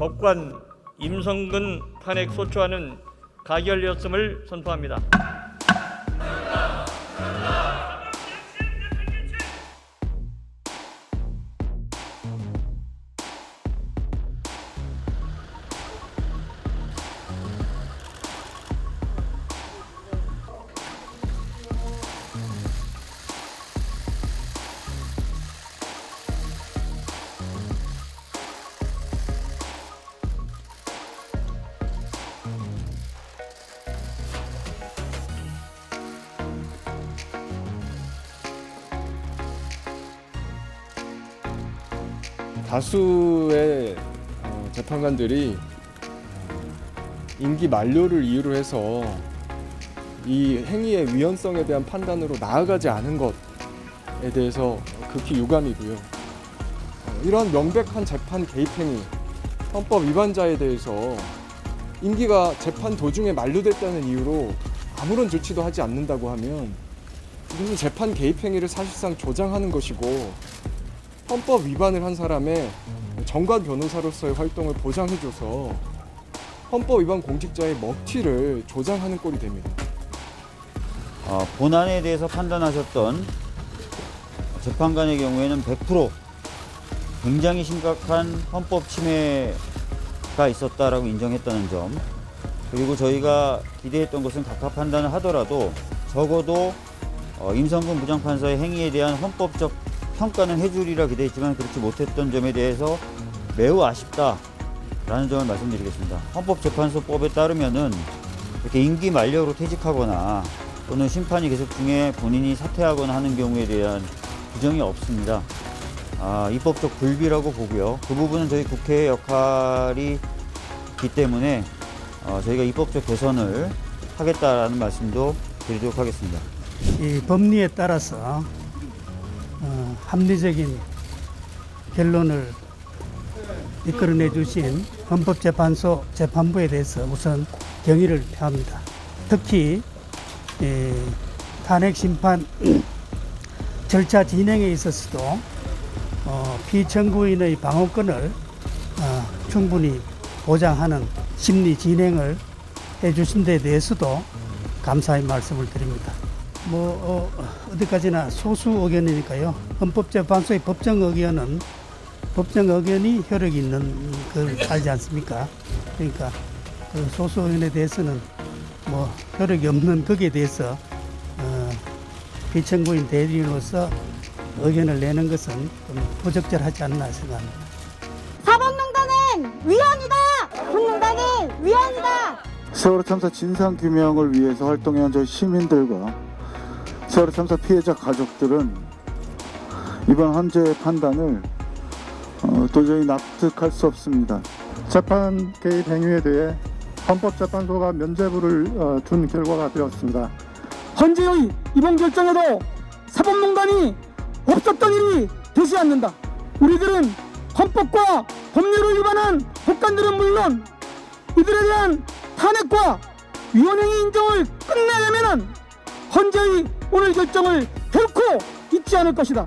법관 임성근 탄핵 소추안은 가결되었음을 선포합니다. 다수의 어, 재판관들이 어, 임기 만료를 이유로 해서 이 행위의 위헌성에 대한 판단으로 나아가지 않은 것에 대해서 극히 유감이고요. 어, 이러한 명백한 재판 개입 행위, 헌법 위반자에 대해서 임기가 재판 도중에 만료됐다는 이유로 아무런 조치도 하지 않는다고 하면 이것은 재판 개입 행위를 사실상 조장하는 것이고 헌법 위반을 한 사람의 정관 변호사로서의 활동을 보장해줘서 헌법 위반 공직자의 먹튀를 조장하는 꼴이 됩니다. 어, 본안에 대해서 판단하셨던 재판관의 경우에는 100% 굉장히 심각한 헌법 침해가 있었다라고 인정했다는 점 그리고 저희가 기대했던 것은 각하 판단을 하더라도 적어도 어, 임성근 부장판사의 행위에 대한 헌법적 평가는 해주리라 기대했지만 그렇지 못했던 점에 대해서 매우 아쉽다라는 점을 말씀드리겠습니다. 헌법재판소법에 따르면은 이렇게 임기 만료로 퇴직하거나 또는 심판이 계속 중에 본인이 사퇴하거나 하는 경우에 대한 규정이 없습니다. 아, 입법적 불비라고 보고요. 그 부분은 저희 국회의 역할이 있기 때문에 어, 저희가 입법적 개선을 하겠다라는 말씀도 드리도록 하겠습니다. 이 법리에 따라서 어, 합리적인 결론을 이끌어내 주신 헌법재판소 재판부에 대해서 우선 경의를 표합니다. 특히 예, 탄핵 심판 절차 진행에 있어서도 어, 피청구인의 방어권을 어, 충분히 보장하는 심리 진행을 해주신 데 대해서도 감사의 말씀을 드립니다. 뭐 어, 어디까지나 소수 의견이니까요. 헌법재판소의 법정 의견은 법정 의견이 효력이 있는 걸 알지 않습니까? 그러니까 그 소수 의견에 대해서는 뭐 효력이 없는 거기에 대해서 어, 비청구인 대리인으로서 의견을 내는 것은 좀 부적절하지 않나 생각합니다. 사법농단은 위헌이다! 국농단은 위헌이다! 세월호 참사 진상 규명을 위해서 활동해온 저희 시민들과 세월호 참사 피해자 가족들은 이번 헌재의 판단을 어, 도저히 납득할 수 없습니다. 재판 개입 행위에 대해 헌법재판소가 면죄부를 어, 준 결과가 되었습니다. 헌재의 이번 결정에도 사법농단이 없었던 일이 되지 않는다. 우리들은 헌법과 법률을 위반한 법관들은 물론 이들에 대한 탄핵과 위헌행위 인정을 끝내려면 헌재의 오늘 결정을 결코 잊지 않을 것이다.